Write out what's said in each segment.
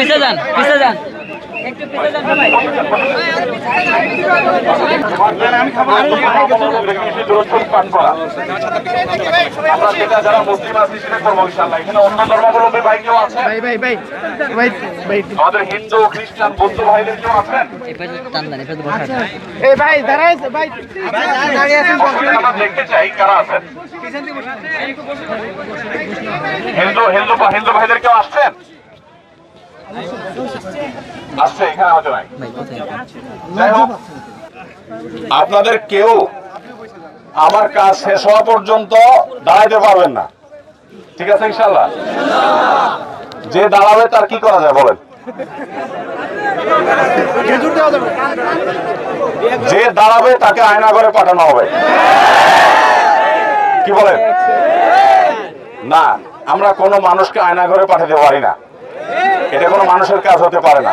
পিছে যান পিছে যান। হিন্দু খ্রিস্টান বৌদ্ধ ভাইদের কেউ আছেন? এই পাশে টান দেন এই পাশে বসা এই ভাই দাঁড়াই ভাই। দাঁড়িয়ে আছেন। অবশ্যই আমরা দেখতে চাই কারা আছেন। হিন্দু হিন্দু হিন্দু ভাইদের কেউ আসছেন? আসছে এখানে আপনাদের কেউ আমার কাজ শেষ হওয়া পর্যন্ত দাঁড়াইতে পারবেন না। ঠিক আছে ইনশাল্লাহ যে দাঁড়াবে তার কি করা যায় বলেন? যে দাঁড়াবে তাকে আয়না করে পাঠানো হবে। কি বলেন? না আমরা কোনো মানুষকে আয়না করে পাঠাতে পারি না। এটা কোনো মানুষের কাজ হতে পারে না।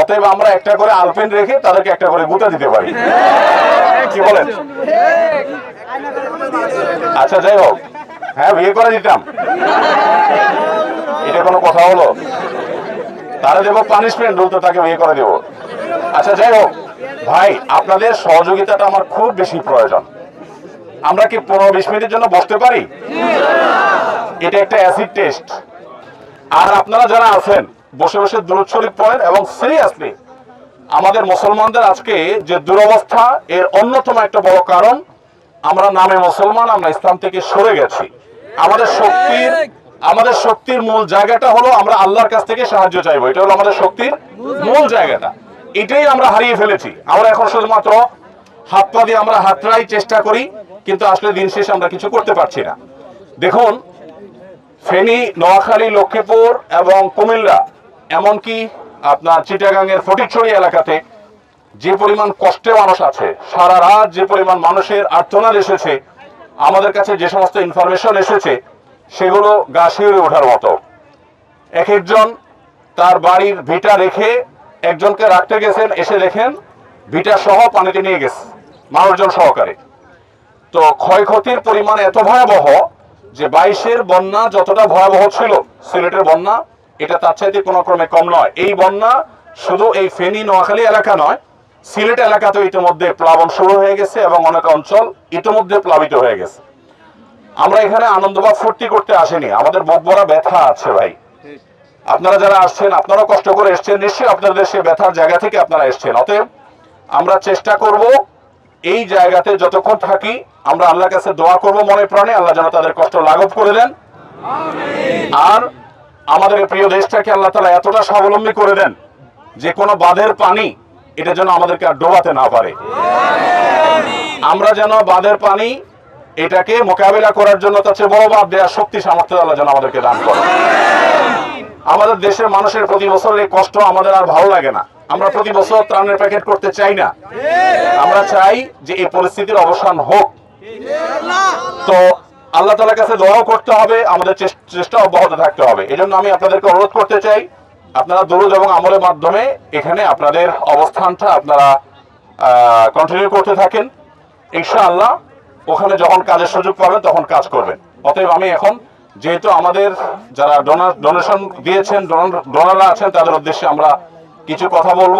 অতএব আমরা একটা করে আলপেন রেখে তাদেরকে একটা করে গুতা দিতে পারি। কি বলেন? আচ্ছা যাই হোক। হ্যাঁ বিয়ে করে দিতাম। এটা কোনো কথা হলো? তারা দেবো পানিশমেন্ট বলতে তাকে বিয়ে করে দেবো। আচ্ছা যাই হোক। ভাই, আপনাদের সহযোগিতাটা আমার খুব বেশি প্রয়োজন। আমরা কি পনেরো বিশ মিনিটের জন্য বসতে পারি? এটা একটা অ্যাসিড টেস্ট। আর আপনারা যারা আছেন, বসে বসে দূরত শরীফ পড়েন এবং সিরিয়াসলি আমাদের মুসলমানদের আজকে যে দুরবস্থা, এর অন্যতম একটা বড় কারণ, আমরা নামে মুসলমান, আমরা ইসলাম থেকে সরে গেছি। আমাদের শক্তির আমাদের শক্তির মূল জায়গাটা হলো আমরা আল্লাহর কাছ থেকে সাহায্য চাইব। এটা হলো আমাদের শক্তির মূল জায়গাটা। এটাই আমরা হারিয়ে ফেলেছি। আমরা এখন শুধুমাত্র হাত পা দিয়ে আমরা হাতরাই চেষ্টা করি, কিন্তু আসলে দিন শেষে আমরা কিছু করতে পারছি না। দেখুন ফেনী, নোয়াখালী, লক্ষ্মীপুর এবং কুমিল্লা, এমনকি আপনার চিটাগাংয়ের ফটিকছড়ি এলাকাতে যে পরিমাণ কষ্টে মানুষ আছে, সারা রাত যে পরিমাণ মানুষের আর্তনাদ এসেছে, আমাদের কাছে যে সমস্ত ইনফরমেশন এসেছে, সেগুলো গা শিউরে ওঠার মতো। এক একজন তার বাড়ির ভিটা রেখে একজনকে রাখতে গেছেন, এসে দেখেন ভিটা সহ পানিতে নিয়ে গেছে, মানুষজন সহকারে। তো ক্ষয়ক্ষতির পরিমাণ এত ভয়াবহ যে বাইশের বন্যা যতটা ভয়াবহ ছিল, সিলেটের বন্যা, এটা তার চাইতে কোনো ক্রমে কম নয়। এই বন্যা শুধু এই ফেনী নোয়াখালী এলাকা নয়, সিলেট এলাকাতে ইতিমধ্যে প্লাবন শুরু হয়ে গেছে এবং অনেক অঞ্চল ইতিমধ্যে প্লাবিত হয়ে গেছে। আমরা এখানে আনন্দ বা ফুর্তি করতে আসিনি। আমাদের বুক ভরা ব্যথা আছে ভাই। আপনারা যারা আসছেন আপনারা কষ্ট করে এসছেন, নিশ্চয়ই আপনাদের সে ব্যথার জায়গা থেকে আপনারা এসছেন। অতএব আমরা চেষ্টা করব এই জায়গাতে যতক্ষণ থাকি আমরা আল্লাহর কাছে দোয়া করব মনে প্রাণে। আল্লাহ যেন তাদের কষ্ট লাঘব করে দেন। আর আমাদের প্রিয় দেশটাকে আল্লাহ তালা এতটা স্বাবলম্বী করে দেন যে কোনো বাঁধের পানি এটা যেন আমাদেরকে আর ডোবাতে না পারে। আমরা যেন বাঁধের পানি এটাকে মোকাবিলা করার জন্য তার চেয়ে বড় বাদ দেওয়ার শক্তি, সামর্থ্য আল্লাহ যেন আমাদেরকে দান করে আমাদের দেশের মানুষের প্রতি বছর এই কষ্ট আমাদের আর ভালো লাগে না। আমরা প্রতি বছর ত্রাণের প্যাকেট করতে চাই না। আমরা চাই যে এই পরিস্থিতির অবসান হোক। তো আল্লাহ তালার কাছে দোয়াও করতে হবে, আমাদের চেষ্টা অব্যাহত থাকতে হবে। এই আমি আপনাদেরকে অনুরোধ করতে চাই, আপনারা দরুদ এবং আমলের মাধ্যমে এখানে আপনাদের অবস্থানটা আপনারা কন্টিনিউ করতে থাকেন। ইনশাআল্লাহ ওখানে যখন কাজের সুযোগ পাবেন তখন কাজ করবেন। অতএব আমি এখন যেহেতু আমাদের যারা ডোনার ডোনেশন দিয়েছেন ডোনাররা আছেন, তাদের উদ্দেশ্যে আমরা কিছু কথা বলব।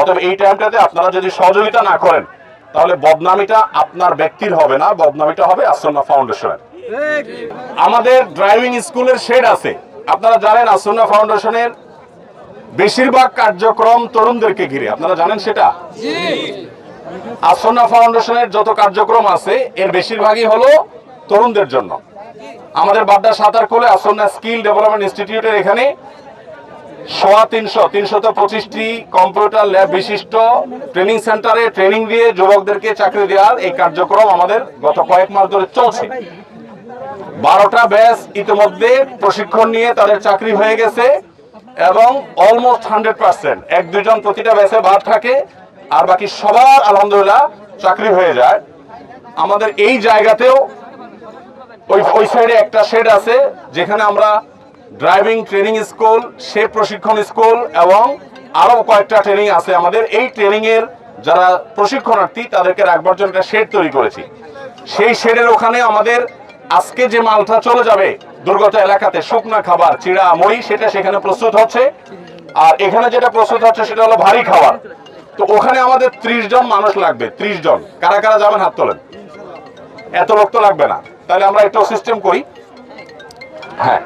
অতএব এই টাইমটাতে আপনারা যদি সহযোগিতা না করেন তাহলে বদনামিটা আপনার ব্যক্তির হবে না বদনামিটা হবে আসন্না ফাউন্ডেশনের। আমাদের ড্রাইভিং স্কুলের শেড আছে। আপনারা জানেন আসন্না ফাউন্ডেশনের বেশিরভাগ কার্যক্রম তরুণদেরকে ঘিরে। আপনারা জানেন সেটা? আসন্না ফাউন্ডেশনের যত কার্যক্রম আছে এর বেশিরভাগই হলো তরুণদের জন্য। আমাদের বাড্ডা সাঁতার কোলে আসন্না স্কিল ডেভেলপমেন্ট ইনস্টিটিউটের এখানে সোয়া তিনশো, তিনশত পঁচিশটি কম্পিউটার ল্যাব বিশিষ্ট ট্রেনিং সেন্টারে ট্রেনিং দিয়ে যুবকদেরকে চাকরি দেওয়ার এই কার্যক্রম আমাদের গত কয়েক মাস ধরে চলছে। বারোটা ব্যাচ ইতিমধ্যে প্রশিক্ষণ নিয়ে তাদের চাকরি হয়ে গেছে এবং অলমোস্ট হান্ড্রেড পার্সেন্ট এক দুজন প্রতিটা ব্যাচে বাদ থাকে আর বাকি সবার আলহামদুলিল্লাহ চাকরি হয়ে যায়। আমাদের এই জায়গাতেও ওই ওই সাইডে একটা শেড আছে যেখানে আমরা ড্রাইভিং ট্রেনিং স্কুল, সে প্রশিক্ষণ স্কুল এবং আরও কয়েকটা ট্রেনিং আছে আমাদের। এই ট্রেনিং এর যারা প্রশিক্ষণার্থী, তাদেরকে রাখবার জন্য একটা শেড তৈরি করেছি। সেই শেডের ওখানে আমাদের আজকে যে মালটা চলে যাবে দুর্গত এলাকাতে, শুকনা খাবার, চিড়া মই সেটা সেখানে প্রস্তুত হচ্ছে। আর এখানে যেটা প্রস্তুত হচ্ছে সেটা হলো ভারী খাবার। তো ওখানে আমাদের ত্রিশ জন মানুষ লাগবে, ত্রিশ জন। কারা কারা যাবেন হাত তোলেন? এত লোক তো লাগবে না। তাহলে আমরা একটু সিস্টেম করি। হ্যাঁ।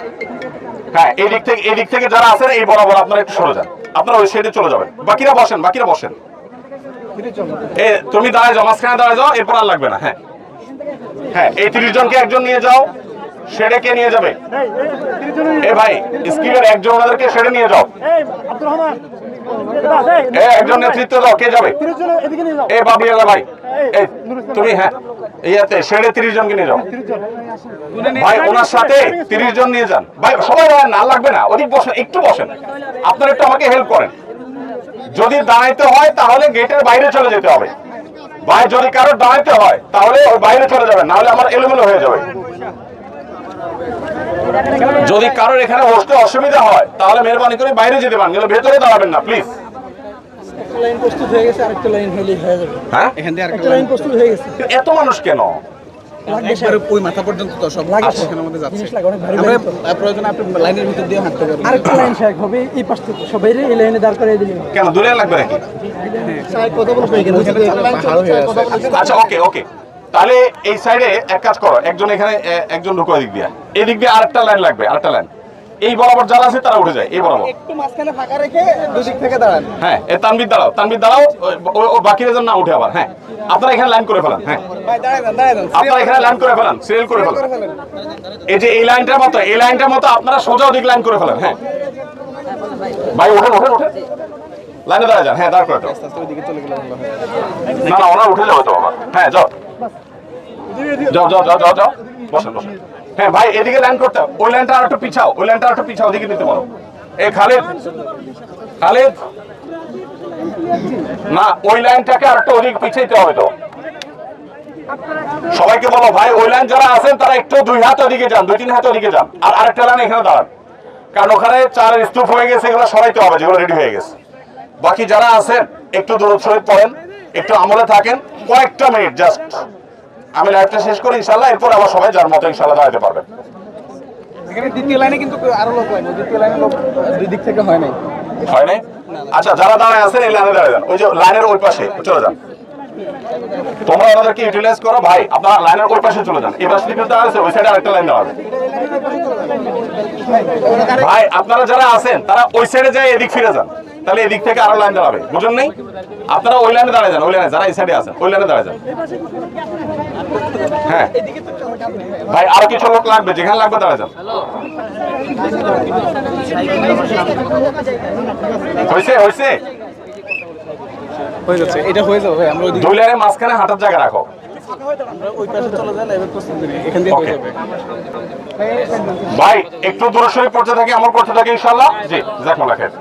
হ্যাঁ এই দিক থেকে এই দিক থেকে যারা আছেন, এই বরাবর আপনারা একটু সরে যান। আপনারা ওই সাইডে চলে যাবেন। বাকিরা বসেন বাকিরা বসেন। এ, তুমি দাঁড়ায় যাও, মাঝখানে দাঁড়ায় যাও, এরপর আর লাগবে না হ্যাঁ। হ্যাঁ এই তিরিশ জনকে একজন নিয়ে যাও, সেরে কে নিয়ে যাবে? এ ভাই স্কিলের একজন ওনাদেরকে সেরে নিয়ে যাও। একজন নেতৃত্ব দাও, কে যাবে? এ বাবিয়ালা ভাই। তুমি হ্যাঁ ইয়াতে সেরে তিরিশ জনকে নিয়ে যাও। ভাই, ওনার সাথে তিরিশ জন নিয়ে যান। ভাই, সবাই না লাগবে না ওদিক বসেন, একটু বসেন। আপনারা একটু আমাকে হেল্প করেন। যদি দাঁড়াইতে হয়, তাহলে গেটের বাইরে চলে যেতে হবে। ভাই, যদি কারও দাঁড়াইতে হয়, তাহলে ওই বাইরে চলে যাবেন না হলে আমার এলোমেলো হয়ে যাবে। যদি কারোর এখানে বসতে অসুবিধা হয়, তাহলে মেহরবানি করে বাইরে যেতে পারেন, কিন্তু ভেতরে দাঁড়াবেন না প্লিজ লাইন প্রস্তুত হয়ে গেছে আরেকটা লাইন হলেই হয়ে যাবে। হ্যাঁ? এখান দিয়ে আরেকটা লাইন প্রস্তুত হয়ে গেছে। এত মানুষ কেন? ওই মাথা পর্যন্ত তো সব মধ্যে যাচ্ছে। আমরা আপনি লাইনের ভিতর দিয়ে হাঁটতে পারবেন আরেকটা লাইন শেখ হবে এই পাশ থেকে। সবাই এই লাইনে দাঁড় করে দিলে। কেন দূরে লাগবে নাকি? কথা বলব এখানে পাহাড় আছে আচ্ছা ওকে ওকে। তাহলে এই সাইডে এক কাজ করো একজন এখানে একজন ঢুকো এদিক দিয়ে। এদিক দিয়ে আরেকটা লাইন লাগবে আরেকটা লাইন। এই বরাবর যারা আছে তারা উঠে যায় এই বরাবর। একটু মাঝখানে ফাঁকা রেখে দুদিক থেকে দাঁড়ান। হ্যাঁ এ তানবির দাঁড়াও তানবির দাঁড়াও ও- বাকিরা যেন না উঠে আবার হ্যাঁ। আপনারা এখানে লাইন করে ফেলান হ্যাঁ। দাঁড়ায় দাঁড়ায় আপনারা এখানে লাইন করে ফেলান সিরিয়াল করে ফেলান। এই যে এই লাইনটার মতো এই লাইনটার মতো আপনারা সোজা ওদিক লাইন করে ফেলান হ্যাঁ। ভাই ওঠেন ওঠেন ওঠেন। লাইনে দাঁড়া যান হ্যাঁ দাঁড় করে না না ওরা উঠে যাবে তো বাবা হ্যাঁ যাও। যাও যাও যাও যাও যাও। বসেন বসেন। হ্যাঁ ভাই, এদিকে লাইন করতে ওই লাইনটা আর একটু পিছাও, ওই লাইনটা আর একটু পিছাও, ওদিকে নিতে পারো এ, খালিদ খালিদ। না, ওই লাইনটাকে আর একটু ওদিক পিছাইতে হবে তো। সবাইকে বলো, ভাই, ওই লাইন যারা আছেন, তারা একটু দুই হাত ওদিকে যান, দুই তিন হাত ওদিকে যান। আর আরেকটা লাইন এখানে দাঁড়ান। কারণ ওখানে চার স্তূপ হয়ে গেছে, এগুলো সরাইতে হবে, যেগুলো রেডি হয়ে গেছে। বাকি যারা আছেন, একটু দূরত সহিত পড়েন, একটু আমলে থাকেন, কয়েকটা মিনিট জাস্ট আমি লাইভটা শেষ করি ইনশাল্লাহ এরপর আবার সবাই যার মতো ইনশাল্লাহ দাঁড়াতে পারবেন এখানে দ্বিতীয় লাইনে কিন্তু আরও লোক হয় দ্বিতীয় লাইনে লোক দুই দিক থেকে হয় নাই। হয় নাই? আচ্ছা যারা দাঁড়ায় আছেন এই লাইনে দাঁড়ায় যান। ওই যে লাইনের ওই পাশে চলে যান। তোমরা ওনাদেরকে ইউটিলাইজ করো ভাই আপনারা লাইনের ওই পাশে চলে যান। এই পাশে থেকে দাঁড়াচ্ছে ওই সাইডে আরেকটা লাইন দাঁড়াবে। ভাই আপনারা যারা আছেন তারা ওই সাইডে যায় এদিক ফিরে যান। তাহলে এদিক থেকে আরও লাইন দাঁড়াবে বুঝুন নেই? আপনারা ওই লাইনে দাঁড়ায় যান ওই লাইনে যারা এই সাইডে আছেন ওই লাইনে দাঁড়ায় যান। হ্যাঁ। ভাই আরও কিছু লোক লাগবে যেখানে লাগবে দাঁড়ায় যান হয়েছে হয়েছে হয়ে যাচ্ছে এটা হয়ে যাবে ভাই আমরা ওইদিকে দুই মাঝখানে হাঁটার জায়গা রাখো। আমরা ওই পাশে চলে যান এবার প্রস্তুত করি এখান দিয়ে হয়ে যাবে। ভাই একটু দূরস্বরী পড়তে থাকি আমার পড়তে থাকি ইনশাল্লাহ জি জাকমাল্লাহ খের